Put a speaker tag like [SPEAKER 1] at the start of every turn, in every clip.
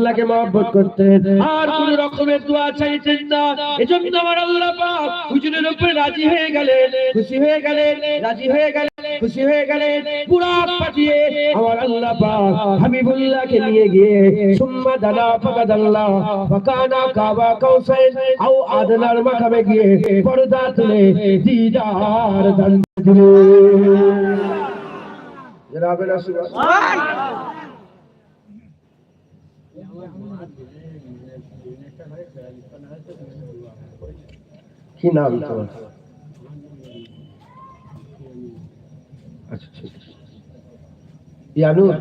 [SPEAKER 1] আল্লাহকে মহব্বত করতেন আর কোন রকমের দোয়া চাইতেন না। এজন্য আমার আল্লাহ পাক হুজুরের উপরে রাজি হয়ে গেলেন, খুশি হয়ে গেলেন, রাজি হয়ে গেলেন, খুশি হয়ে গেলেন পুরা পাঠিয়ে আমার আল্লাহ পাক হাবিবুল্লাহকে নিয়ে গিয়ে, সুম্মা দানা ফাকাদাল্লাহ, ফাকানা কাবা কাউসাইন, আও আদনার মাকামে গিয়ে পর্দা তুলে দিদার দান দিলেন জনাবে রাসূলুল্লাহ। কি নাম তোমার? আচ্ছা ঠিক আছে ইয়ানুর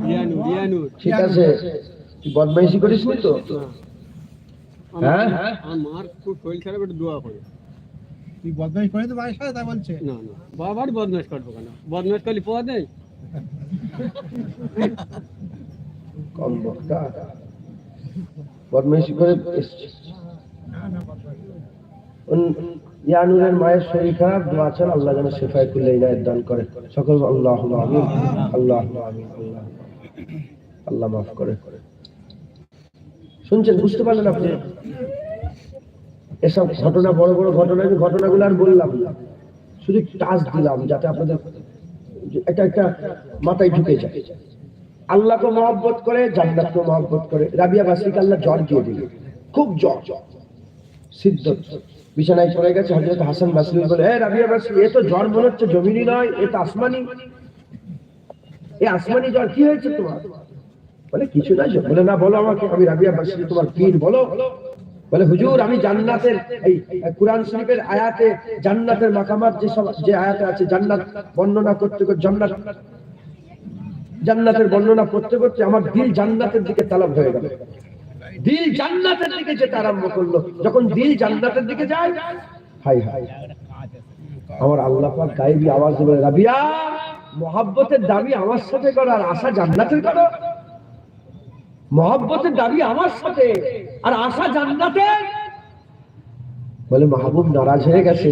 [SPEAKER 2] রিয়ানু রিয়ানু
[SPEAKER 1] ঠিক আছে। তুই বদমাইশি করিস তো? হ্যাঁ?
[SPEAKER 2] আমার মার খুব শরীর খারাপ একটু দোয়া করে।
[SPEAKER 3] তুই বদমাইশ করে তো বাড়ির সাথে তা বলছে।
[SPEAKER 2] না না। বাবার বদমাস করব কেন? বদমাস করলে পাওয়া দেয়?
[SPEAKER 1] কম বক্তা। বদমাইশি করে ইয়ানুরের মায়ের শরীর খারাপ দোয়া চান আল্লাহ যেন শেফায় কুল্লে দান করে। সকল আল্লাহ আমিন আল্লাহ আমিন আল্লাহ আল্লাহ মাফ করে। শুনছেন বুঝতে পারলেন আপনি? এসব ঘটনা, বড় বড় ঘটনা আমি ঘটনাগুলো আর বললাম না। শুধু টাচ দিলাম যাতে আপনাদের একটা একটা মাথায় ঢুকে যায়। আল্লাহকে মহব্বত করে, জান্নাতকে মহব্বত করে। রাবিয়া বাসিকে আল্লাহ জ্বর দিয়ে দিল খুব জ্বর। সিদ্ধ। বিছানায় পড়ে গেছে হজরত হাসান বাসরি বলে হ্যাঁ রাবিয়া বাসরি এ তো জ্বর মনে হচ্ছে জমিনি নয়, এ তো আসমানি এ আসমানি জ্বর, কি হয়েছে তোমার? বলে, কিছু নাই বলে, না, বলো আমাকে, আমি রাবিয়া বাসরি তোমার পীর বলো। বলে, হুজুর, আমি জান্নাতের এই কোরআন শরীফের আয়াতে জান্নাতের মাকামাত যে সব, যে আয়াতে আছে, জান্নাত বর্ণনা করতে করতে, জান্নাত, জান্নাতের বর্ণনা করতে করতে আমার দিল জান্নাতের দিকে তালাব হয়ে গেল। দিল জান্নাতের দিকে যেতে আরম্ভ করল। যখন দিল জান্নাতের দিকে যায়, হাই হাই। আমার আল্লাহ পাক গায়েবী আওয়াজ বলে, রাবিয়া, মহাব্বতের দাবি আমার সাথে করো আর আশা জান্নাতের করো। মহাব্বতের দাবি আমার সাথে আর আশা জান্নাতের বলে মাহবুব নারাজ হয়ে গেছে।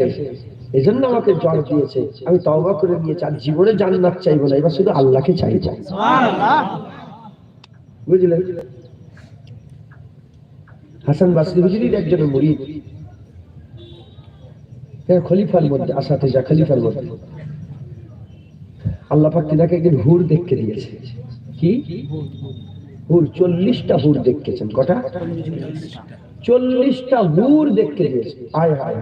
[SPEAKER 1] এজন্য আমাকে জ্বর দিয়েছে। আমি তওবা করে নিয়েছি। আর জীবনে জান্নাত চাইব না। এবার শুধু আল্লাহকে চাই। চাই বুঝলেন হাসান বাসরি হুজুরির একজন মুরিদ। খলিফার মধ্যে আসাতে যা খলিফার মধ্যে। আল্লাহ পাক তিনাকে একদিন হুর দেখতে দিয়েছে। কি? হুর, চল্লিশটা হুর দেখতেছেন কটা? চল্লিশটা হুর দেখতে দিয়েছে আয় হায়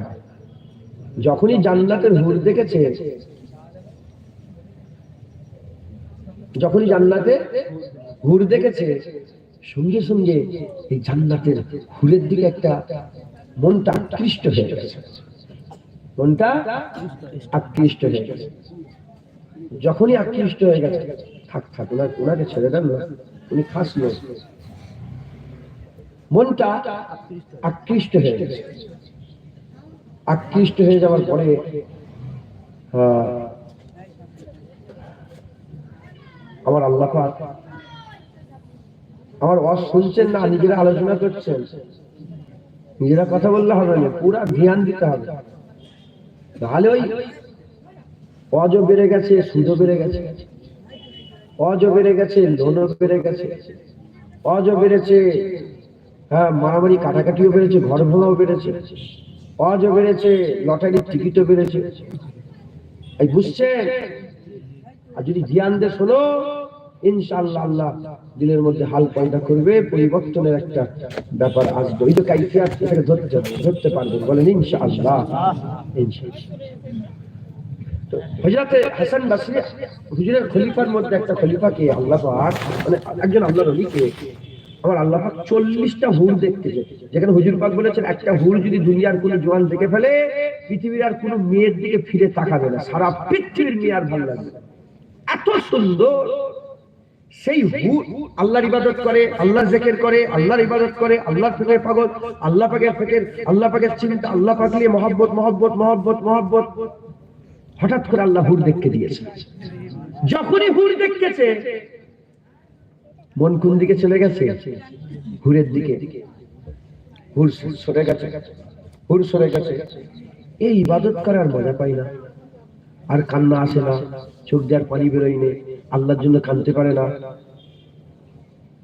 [SPEAKER 1] যখনই জান্নাতের হুর দেখেছে, যখনই জান্নাতে হুর দেখেছে, সঙ্গে সঙ্গে এই জান্নাতের হুরের দিকে একটা মনটা আকৃষ্ট হয়ে গেছে। মনটা আকৃষ্ট হয়ে গেছে। যখনই আকৃষ্ট হয়ে গেছে, থাক থাক ওনাকে ছেড়ে দেন না। উনি খাস লোক। মনটা আকৃষ্ট হয়ে গেছে। আকৃষ্ট হয়ে যাওয়ার পরে আমার আল্লাহ আমার ওয়াজ শুনছেন না, নিজেরা আলোচনা করছেন। নিজেরা কথা বললে হবে না, পুরা ধ্যান দিতে হবে। তাহলে ওই অজও বেড়ে গেছে, সুদও বেড়ে গেছে। অজও বেড়ে গেছে লোনও বেড়ে গেছে। অজও বেড়েছে হ্যাঁ মারামারি কাটাকাটিও বেড়েছে ঘর ভাঙাও বেড়েছে। অজও বেড়েছে, লটারির টিকিটও বেড়েছে। এই বুঝছেন? আর যদি জ্ঞান দিয়ে শোনো ইনশাল্লাহ আল্লাহ দিলের মধ্যে হাল পাল্টা করবে, পরিবর্তনের একটা ব্যাপার আসবে। ওই তো কাইফিয়াত ধরতে ধরতে পারবেন। বলেন ইনশাআল্লাহ। ইনশাআল্লাহ। মানে যেখানে হুজুর পাক বলেছেন, একটা হুর যদি দুনিয়ার জোয়ান দেখে ফেলে, পৃথিবীর আর মেয়ের দিকে ফিরে তাকাবে না। সারা পৃথিবীর মেয়ে আর ভালো লাগবে এত সুন্দর। সেই হুর আল্লাহর ইবাদত করে আল্লাহ জেকের করে, আল্লাহর ইবাদত করে, আল্লাহর ফেকের পাগল, আল্লাহ পাকের ফেকের, আল্লাহ পাকের চিন্তা, আল্লাহ পাক নিয়ে মহব্বত মহব্বত মহব্বত মহব্বত। হঠাৎ করে আল্লাহ হুর দেখতে দিয়েছে। যখনই হুর দেখতেছে মন কোন দিকে চলে গেছে? হুরের দিকে। হুর সরে গেছে। হুর সরে গেছে। এই ইবাদত করার মজা পাই না। আর কান্না আসে না। চোখ দিয়ে আর পানি বেরোয় নেই আল্লাহর জন্য কানতে পারে না।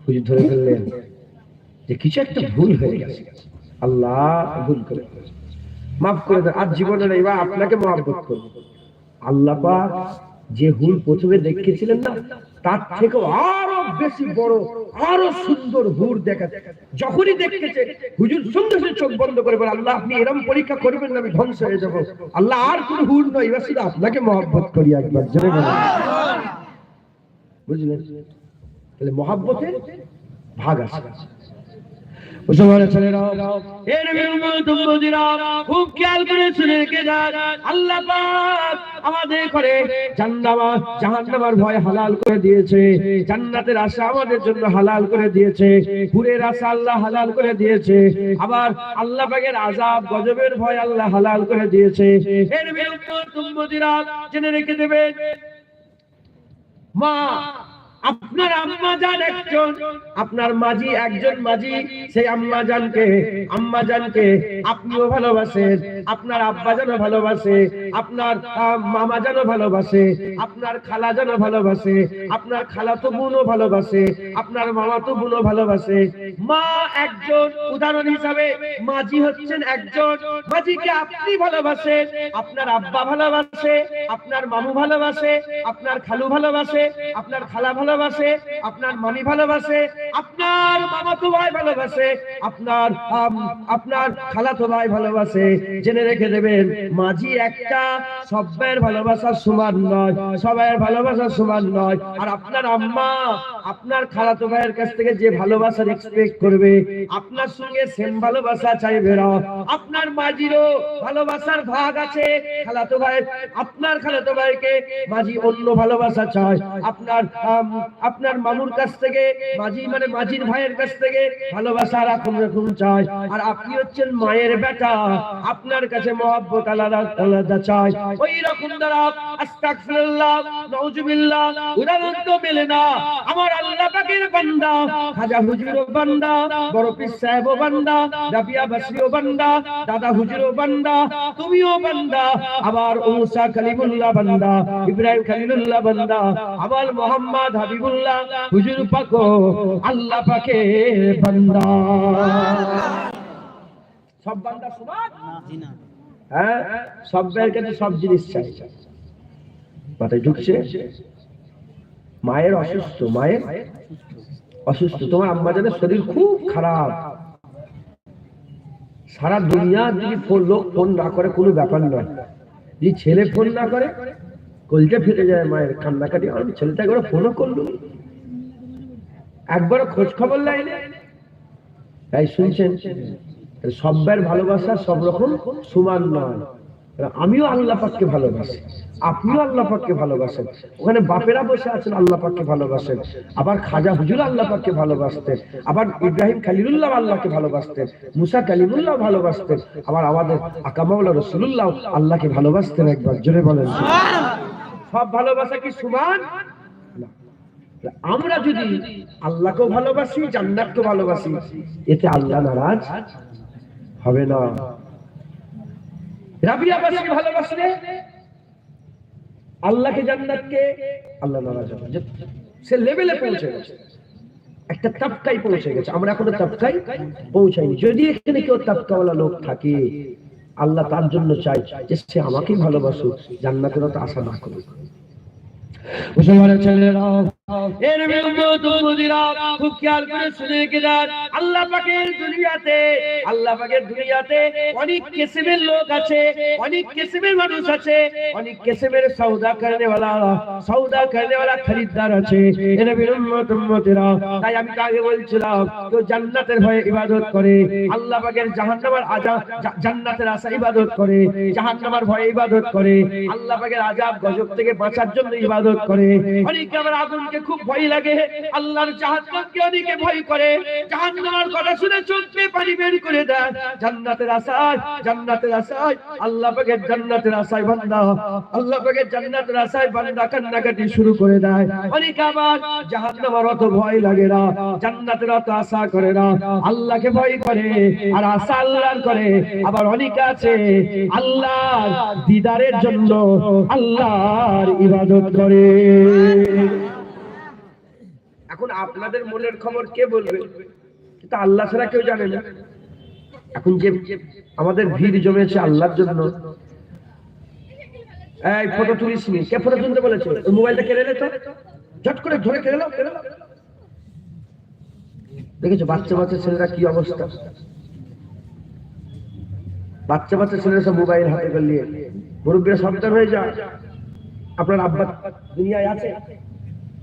[SPEAKER 1] হুজুর ধরে ফেললেন যে কিছু একটা ভুল হয়ে গেছে। আল্লাহ ভুল করে মাফ করে দেন। আর জীবনে নেই বা আপনাকে মহাব্বত করব। আল্লাহ পাক যে হুল প্রথমে দেখেছিলেন না, তার থেকে আরও বেশি বড়, আরও সুন্দর হুর দেখা যখনই দেখেছে হুজুর সঙ্গে সঙ্গে চোখ বন্ধ করে বলে, আল্লাহ, আপনি এরম পরীক্ষা করবেন না, আমি ধ্বংস হয়ে যাব। আল্লাহ, আর কোন হুর নয়, এবার শুধু আপনাকে মহাব্বত করি একবার, জোরে বুঝলেন? তাহলে মহাব্বতের ভাগ আছে। মুসলমানের ছেলেরা, এর বিরুদ্ধে খুব খেয়াল করে শুনে যান। আল্লাহ আমাদের করে জাহান্নামার ভয় হালাল করে দিয়েছে। আশা আমাদের জন্য হালাল করে দিয়েছে। পুরের আশা আল্লাহ হালাল করে দিয়েছে। আবার আল্লাহ পাকের আযাব, গজবের ভয় আল্লাহ হালাল করে দিয়েছে। এর বিরুদ্ধে তুম্বদিরা জেনে রেখে দেবেন, মা আপনার আম্মা জান একজন। আপনার মাঝি একজন মাঝি, সেই আম্মা জানকে আম্মা জানকে আপনিও ভালোবাসেন, আপনার আব্বা জানও ভালোবাসে, আপনার মামা জানও ভালোবাসে, আপনার খালা জানও ভালোবাসে, আপনার খালাতো বোনও ভালোবাসে, আপনার মামাতো বোনও ভালোবাসে। মা একজন, উদাহরণ হিসাবে মাঝি হচ্ছেন একজন, মাঝিকে আপনি ভালোবাসেন, আপনার আব্বা ভালোবাসে, আপনার মামু ভালোবাসে, আপনার খালু ভালোবাসে, আপনার খালা ভালোবাসে, আপনার মামি ভালোবাসে, আপনার মামাতো ভাই ভালোবাসে, আপনার আপনার খালাতো ভাই ভালোবাসে। জেনে রেখে দেবেন, মাঝি একটা সবাইয়ের ভালোবাসা সমান নয়, সবাইয়ের ভালোবাসা সমান নয়। আর আপনার আম্মা, আপনার খালাতো ভাইয়ের কাছ থেকে যে ভালোবাসার এক্সপেক্ট করবে, আপনার সঙ্গে সেম ভালোবাসা চাইবে না। আপনার মাঝিরও ভালোবাসার ভাগ আছে। খালাতো ভাই, আপনার খালাতো ভাইকে মাঝি অন্য ভালোবাসা চায়। আপনার আপনার মামুর কাছ থেকে, মাঝি মানে মাঝির ভাইয়ের কাছ থেকে ভালোবাসা রকম রকম চায় আর আপনি হচ্ছেন মায়ের বেটা, আপনার কাছে মহব্বত আলাদা আলাদা চায় ওই রকম দ্বারা, আস্তাগফিরুল্লাহ, নাউজুবিল্লাহ, উদাহরণ মেলে না। আমার আল্লাহ পাকের বান্দা, খাজা হুজুরও বান্দা, বড় পীর সাহেবও বান্দা রাবিয়া বাসরিও বান্দা, দাদা হুজুরও বান্দা, তুমিও বান্দা, আবার মুসা কালিমুল্লাহ বান্দা, ইব্রাহিম খলিলুল্লাহ বান্দা, আবার মোহাম্মদ হাবিবুল্লাহ, হুজুর পাকো, আল্লাহ পাকের বান্দা। সব বান্দা সমান? হ্যাঁ কাছে সব জিনিস চাই। মাথায় ঢুকছে? মায়ের অসুস্থ মায়ের অসুস্থ। তোমার আম্মা জানের শরীর খুব খারাপ। সারা দুনিয়া যদি ফোন লোক ফোন না করে, কোনো ব্যাপার নয়। যদি ছেলে ফোন না করে কলজে ফেটে যায় মায়ের কান্নাকাটি। আমি ছেলেটা একবার ফোনও করল। একবারও খোঁজ খবর লাইনে। তাই শুনছেন, সব্যের ভালোবাসা সব রকম সমান নয়। আমিও আল্লাহ পাককে ভালোবাসি, আপনিও আল্লাহ পাককে ভালোবাসেন। ওখানে বাপেরা বসে আছেন, আল্লাহ পাককে ভালোবাসেন। আবার খাজা হুজুর আল্লাহ পাককে ভালোবাসতেন। আবার ইব্রাহিম খালিলুল্লাহ আল্লাহকে ভালোবাসতেন। মুসা কালিমুল্লাহ ভালোবাসতেন। আবার আমাদের আকামাউল্লাহ রসুল্লাহ আল্লাহকে ভালোবাসতেন একবার। জোরে বলেন। সব ভালোবাসা কি সমান? আমরা যদি আল্লাহকেও ভালোবাসি জান্নাতকে ভালোবাসি, এতে আল্লাহ নারাজ হবে না। রাবিয়াবাসী ভালোবাসলে আল্লাহকে, জান্নাতকে আল্লাহ নারাজ হবে। সে লেভেলে পৌঁছে গেছে। একটা তাপকাই পৌঁছে গেছে। আমরা এখনও তাপকাই পৌঁছাইনি। যদি এখানে কেউ তাপকাওয়ালা লোক থাকে আল্লাহ তার জন্য চাই যে সে আমাকেই ভালোবাসুক, জান্নাতেরও তো আশা না করুক। মুসলমানের ছেলেরা এর বিরুদ্ধে তুমুদিরা খুব খেয়াল করে শুনে রেখে যান আল্লাহ পাকের দুনিয়াতে আল্লাহ পাকের দুনিয়াতে অনেক কিসমের লোক আছে অনেক কিসমের মানুষ আছে অনেক কিসমের সৌদা করনে वाला সৌদা করনে वाला খরিদ্দার আছে এর বিরুদ্ধে তুমুদিরা তাই আমি আগে বলছিলাম কেউ জান্নাতের ভয়ে ইবাদত করে আল্লাহ পাকের জাহান্নামের আযাব জা- জান্নাতের আশা ইবাদত করে জাহান্নামের ভয়ে ইবাদত করে আল্লাহ পাকের আযাব গজব থেকে বাঁচার জন্য ইবাদত করে অনেকে আবার আগুনকে আগুনকে খুব ভয় লাগে। আল্লাহর জাহান্নামকে অনেকে ভয় করে। জাহান্নামের কথা শুনে চোখে পানি বের করে দেয়। জান্নাতের আশায় জান্নাতের আশায়, আল্লাহ পাকের জান্নাতের আশায় বান্দা। আল্লাহ পাকের জান্নাতের আশায় বান্দা কান্নাকাটি শুরু করে দেয়। অনেকে আবার জাহান্নামের অত ভয় লাগে না, জান্নাতের অত আশা করে না। আল্লাহকে ভয় করে আর আশা আল্লাহর করে। আবার অনেকে আছে, আল্লাহর দিদারের জন্য আল্লাহর ইবাদত করে। এখন আপনাদের মনের খবর কে বলবে? কিন্তু আল্লাহ ছাড়া কেউ জানে না। এখন যে আমাদের ভিড় জমেছে আল্লাহর জন্য। এই ফটো তুলিস নি। কে ফটো তুলতে বলেছে? মোবাইলটা কেড়ে নে তো। ঝট করে ধরে কেড়ে নাও দেখেছ, বাচ্চা বাচ্চা ছেলেরা কি অবস্থা? বাচ্চা বাচ্চা ছেলেরা সব মোবাইল হাতে করে নিয়ে। মুরব্বীরা সাবধান হয়ে যায় আপনার আব্বার দুনিয়ায় আছে?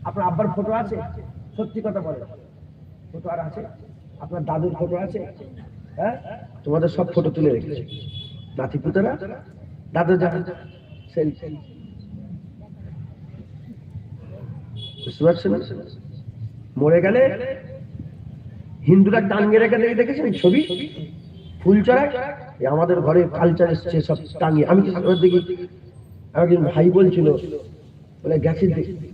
[SPEAKER 1] আপনার আব্বার ফটো আছে? সত্যি কথা বলে। ফটো আর আছে। আপনার দাদুর ফটো আছে? হ্যাঁ? তোমাদের সব ফটো তুলে রেখেছে। নাতি পুতরা? দাদু যা সেলফি বুঝতে পারছেন? মরে গেলে হিন্দুরা টাঙ্গে রেখে দেখে দেখেছেন ছবি? ফুল চড়ায় আমাদের ঘরে কালচার এসছে সব টাঙ্গে আমি দেখি? একজন ভাই বলছিল বলে গেছে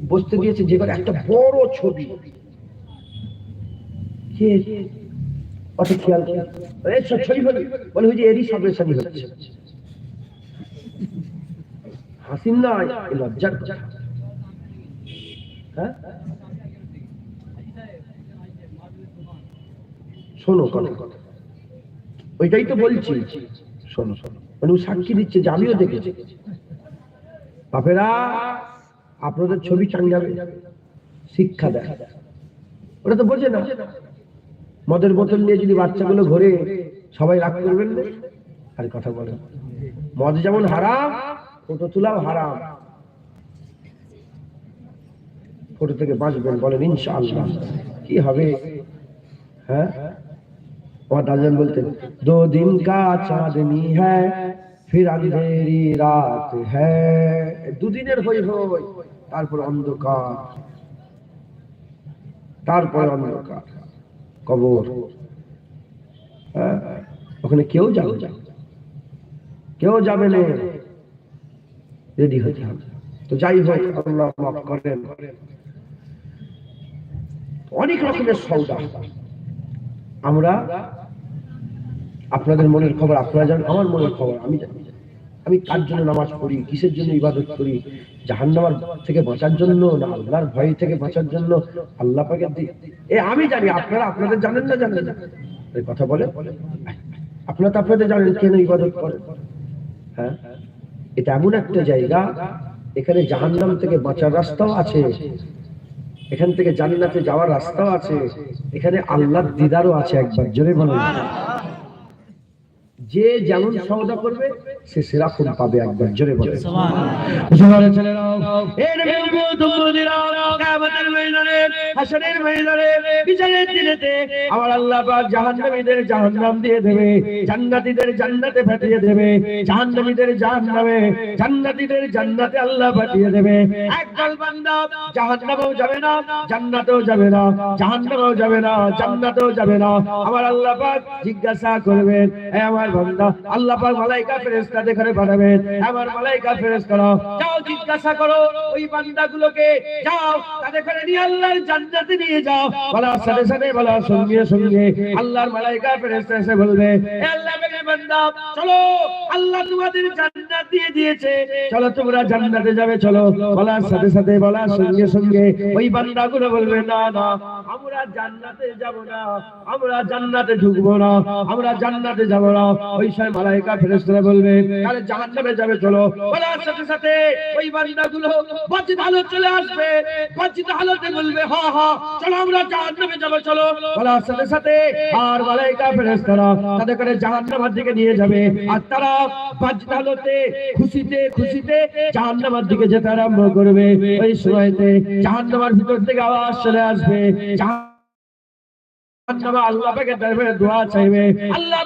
[SPEAKER 1] বসতে দিয়েছে যে একটা বড় ছবি। হ্যাঁ? শোনো ওইটাই তো বলছি। শোনো শোনো। মানে ও সাক্ষী দিচ্ছে যে আমিও দেখেছি। বাপেরা আপনাদের ছবি টাঙ্গাবে শিক্ষা দেয়। ওটা তো বোঝে না। মদের বোতল নিয়ে যদি বাচ্চাগুলো ঘরে, সবাই রাগ করবেন আরে কথা বলে। মদ যেমন হারাম, ফটো তোলাও হারাম। ফটো থেকে বাঁচবেন বলেন ইনশাআল্লাহ। কি হবে? হ্যাঁ? আমার দাদান বলতেন, দো দিন কা চাঁদনি হ্যায় ফির আন্ধেরি রাত হ্যাঁ। দুদিনের হই হই তারপর অন্ধকার। তারপর অন্ধকার। কবর। ওখানে কেউ যাবে। কেউ যাবে না। রেডি হতে হবে। তো যাই হোক, আল্লাহ মাফ করেন। অনেক রকমের সৌদা আমরা আপনাদের মনের খবর, আপনারা জানেন, আমার মনের খবর, আমি জানি। আমি কার জন্য নামাজ পড়ি? কিসের জন্য ইবাদত করি? জাহান্নামার থেকে বাঁচার জন্য না আল্লাহর ভয় থেকে বাঁচার জন্য আল্লাহ পাকের দি- এ, আমি জানি, আপনারা আপনাদের জানেন না জানেন না? কথা বলে? আপনারা তো আপনাদের জানেন কেন ইবাদত করেন? হ্যাঁ? এটা এমন একটা জায়গা, এখানে জাহান্নাম থেকে বাঁচার রাস্তাও আছে। এখান থেকে জান্নাতে যাওয়ার রাস্তাও আছে। এখানে আল্লাহর দিদারও আছে একবার, জোরে বলেন। যে যেমন সওদা করবে সে সেরকম পাবে একবার জোরে বলে জোরে নাও এ নবীর উম্মত উম্মতিরাও, কিয়ামতের ময়দানে, ময়দানে, বিচারের দিনেতে আমার আল্লাহ জাহান্নামীদের জাহান্নাম দিয়ে দেবে জান্নাতে দেবে জাহান্নামীদের জাহান্নামে জান্নাতে আল্লাহ দেবে। একদল বান্দা জাহান্নামেও যাবে না জান্নাতেও যাবে না যাবে না জান্নাতেও যাবে না। আমার আল্লাহ পাক জিজ্ঞাসা করবেন আমার বান্দা আল্লাহ পাক মালাইকা ফেরেশতা দেখারে পাঠাবেন। আমার মালাইকা ফেরেশতারা যাও জিজ্ঞাসা করো ওই বান্দাগুলোকে যাও তাদের করে নিয়ে আল্লাহর জান্নাতে নিয়ে যাও। বলা সাথে সাথে বলা সঙ্গে সঙ্গে আল্লাহর মালাইকা ফেরেশতা এসে বলবে আল্লাহ মেরে বান্দা চলো আল্লাহ তোমাদের জান্নাত দিয়ে দিয়েছে। চলো তোমরা জান্নাতে যাবে, চলো। বলার সাথে সাথে, বলার সঙ্গে সঙ্গে ওই বান্দাগুলো বলবে, না না, আমরা জান্নাতে যাব না, আমরা জান্নাতে ঢুকবো না, আমরা জান্নাতে যাব না। ওই সময় মালাইকা ফেরেশতারা বলবে, তাহলে জাহান্নামে যাবে, চলো। বলার সাথে সাথে ওই বান্দাগুলো বাঁচিত হালত চলে আসবে। বাঁচিত হালতে বলবে, হা হা, চলো আমরা জাহান্নামে যাব, চলো। বলার সাথে সাথে আর মালাইকা ফেরেশতারা তাদের করে জাহান্নামের দিকে নিয়ে যাবে। আর তারা বাঁচিত হালতে খুশিতে খুশিতে জাহান্নামের দিকে যেতে আরম্ভ করবে। ওই সময়তে জাহান্নামের ভিতর থেকে আওয়াজ চলে আসবে। আল্লাহ আল্লাহ